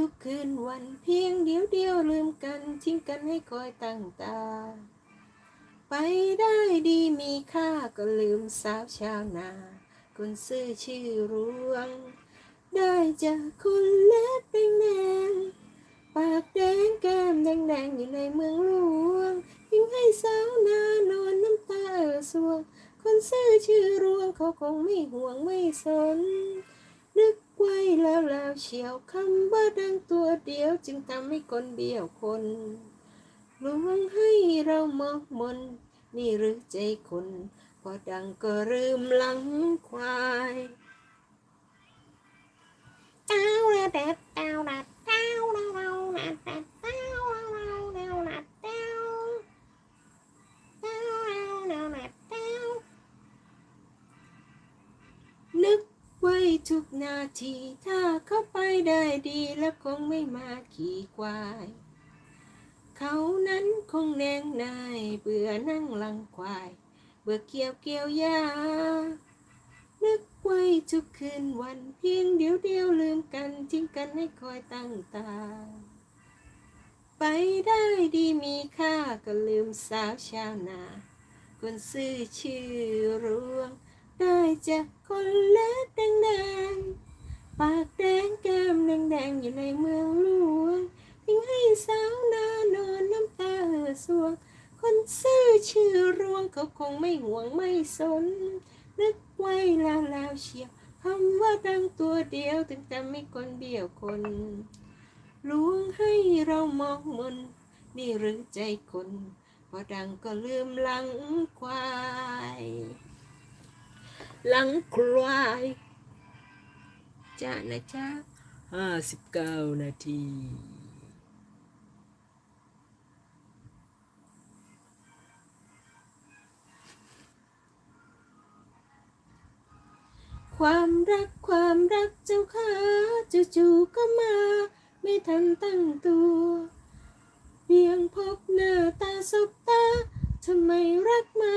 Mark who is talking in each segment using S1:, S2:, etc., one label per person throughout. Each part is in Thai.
S1: ทุกคืนวันเพียงเดียวเดียวลืมกันทิ้งกันให้คอยตั้งตา ไปได้ดีมีค่าก็ลืมสาวชาวนา คนซื่อชื่อรวง ได้จากคนเล็บแดงแดงปากแดงแก้มแดงแดงอยู่ในเมืองหลวงทิ้งให้สาวนานอนน้ำตาเอ่อสวง คนซื่อชื่อรวงเขาคงไม่ห่วงไม่สน นึกไว้แล้วแล้วเฉียวคำว่าดังตัวเดียวจึงทำให้คนเบี้ยวคนลวงให้เรามองมน นี่หรือใจคนพอดังก็ลืมหลังควาย
S2: เต้าระเด็ดเต้าระเต้าระเราระเด็ดเต้าระเราเราระเต้าเต้าเราเราระเต้า
S1: นึกไว้ ทุกนาทีถ้าเข้าไปได้ดีแล้วคงไม่มาขี่ควาย เขานั้นคงแนงนายเบื่อนั่งลังควาย เบื่อเกี่ยวเกี่ยวหญ้านึกไว้ทุกคืนวันเพียงเดียวเดียวลืมกันทิ้งกันให้คอยตั้งตา ไปได้ดีมีค่าก็ลืมสาวชาวนา คนซื่อชื่อรวง ได้จากคนเล็แดงแดงๆปากแดงแก้มแดงแดงๆอยู่ในเมืองหลวงทิ้งให้สาวนานอนน้ำตาเห่อสวง คนซื่อชื่อรวงเขาคงไม่ห่วงไม่สน นึกไว้แล้วแล้วเชียวคำว่าดังตัวเดียวถึงจะไม่คนเดียวคนลวงให้เรามองมนนี่หรือใจคน พอดังก็ลืมหลังควาย หลังควายจ้านะจ้าห้าสิบเก้านาทีความรักความรักเจ้าค่ะจู่ๆก็มา ไม่ทันตั้งตัวเพียงพบหน้าตาสบตาทำไมรักมา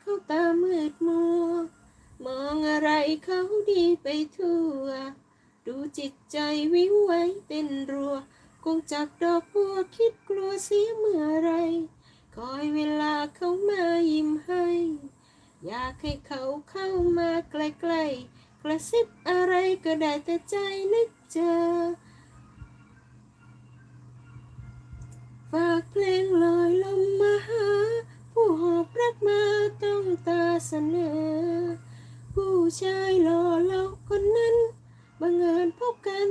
S1: เข้าตามืดมัว มองอะไรเขาดีไปทั่ว ดูจิตใจวิวไว้เป็นรัวคงจากดอกบัวคิดกลัวเสียเมื่อไร คอยเวลาเขามายิ้มให้ อยากให้เขาเข้ามาใกล้ๆกระซิบอะไรก็ได้แต่ใจนึกเจอ ฝากเพลงลอยลมมาหา ผู้หอบรักมาต้องตาเสนอ ผู้ชายหล่อเหลาคนนั้น บังเอิญพบกัน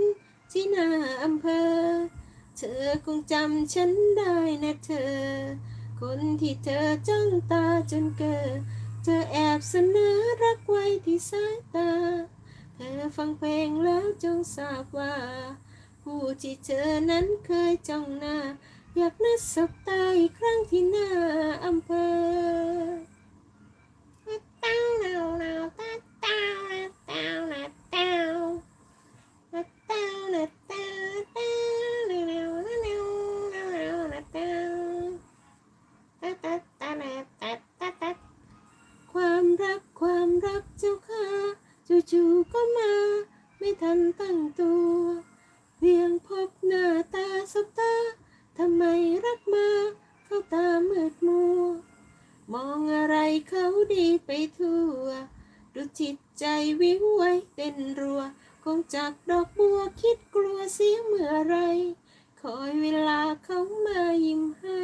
S1: ที่หน้าอำเภอ เธอคงจำฉันได้นะเธอ คนที่เธอจ้องตาจนเกิด เธอแอบเสนอรักไว้ที่สายตา เธอฟังเพลงแล้วจงทราบว่า ผู้ที่เธอนั้นเคยจ้องหน้า อยากนัดสบตาอีกครั้งที่หน้าอำเภอ กเจ้าค่ะ จู่ๆก็มา ไม่ทันตั้งตัวเพียงพบหน้าตาสบตาทำไมรักมาเข้าตามืดมัว มองอะไรเขาดีไปทั่ว ดูจิตใจวิวไวเต้นรัว คงจากดอกบัวคิดกลัวเสียเมื่อไร คอยเวลาเขามายิ้มให้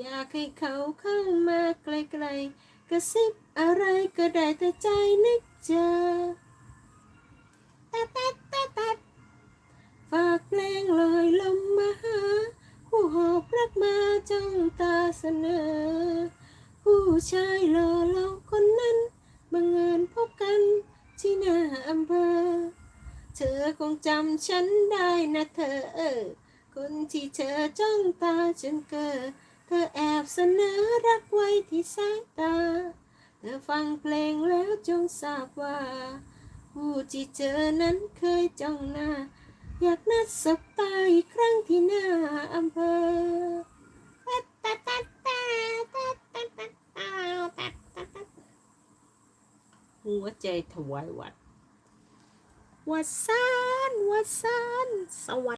S1: อยากให้เขาเข้ามาใกลๆ กระซิบอะไรก็ได้แต่ใจนึกเจอ
S2: ต้าเต้าเต้าเต้า
S1: ฝากเพลงลอยลมมาหา ผู้หอบรักมาจ้องตาเสนอ ผู้ชายหล่อเหลาคนนั้น บังเอิญพบกันที่หน้าอำเภอ เธอคงจำฉันได้นะเธอเออคนที่เธอจ้องตาจนเกิด เธอแอบเสนอรักไว้ที่สายตา เธอฟังเพลงแล้วจงทราบว่า ผู้ที่เจอนั้นเคยจ้องหน้า อยากนัดสบตาอีกครั้งที่หน้าอำเภอหัวใจถวายวัดวัดซานวัดซานสวัสดี